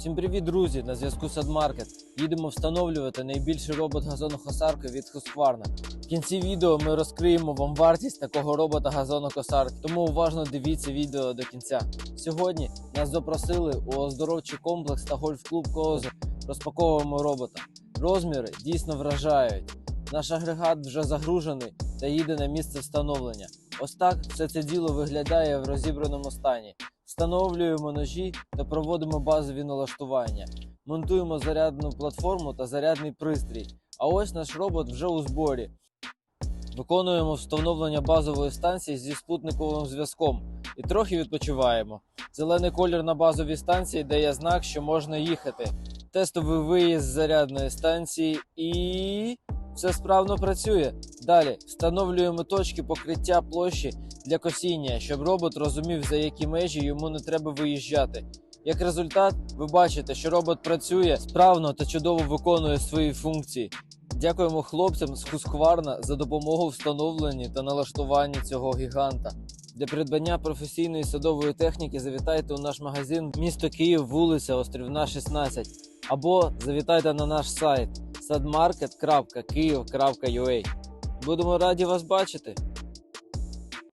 Всім привіт, друзі! На зв'язку Садмаркет. Їдемо встановлювати найбільший робот газонокосарки від Husqvarna. В кінці відео ми розкриємо вам вартість такого робота газонокосарки, тому уважно дивіться відео до кінця. Сьогодні нас запросили у оздоровчий комплекс та гольф-клуб Козир. Розпаковуємо робота. Розміри дійсно вражають. Наш агрегат вже загружений та їде на місце встановлення. Ось так все це діло виглядає в розібраному стані. Встановлюємо ножі та проводимо базові налаштування. Монтуємо зарядну платформу та зарядний пристрій. А ось наш робот вже у зборі. Виконуємо встановлення базової станції зі спутниковим зв'язком і трохи відпочиваємо. Зелений колір на базовій станції дає знак, що можна їхати. Тестовий виїзд з зарядної станції і все справно працює. Далі встановлюємо точки покриття площі для косіння, щоб робот розумів, за які межі йому не треба виїжджати. Як результат, ви бачите, що робот працює справно та чудово виконує свої функції. Дякуємо хлопцям з Husqvarna за допомогу встановленні та налаштуванні цього гіганта. Для придбання професійної садової техніки завітайте у наш магазин місто Київ, вулиця Острівна, 16 або завітайте на наш сайт sadmarket.kyiv.ua. Будемо раді вас бачити!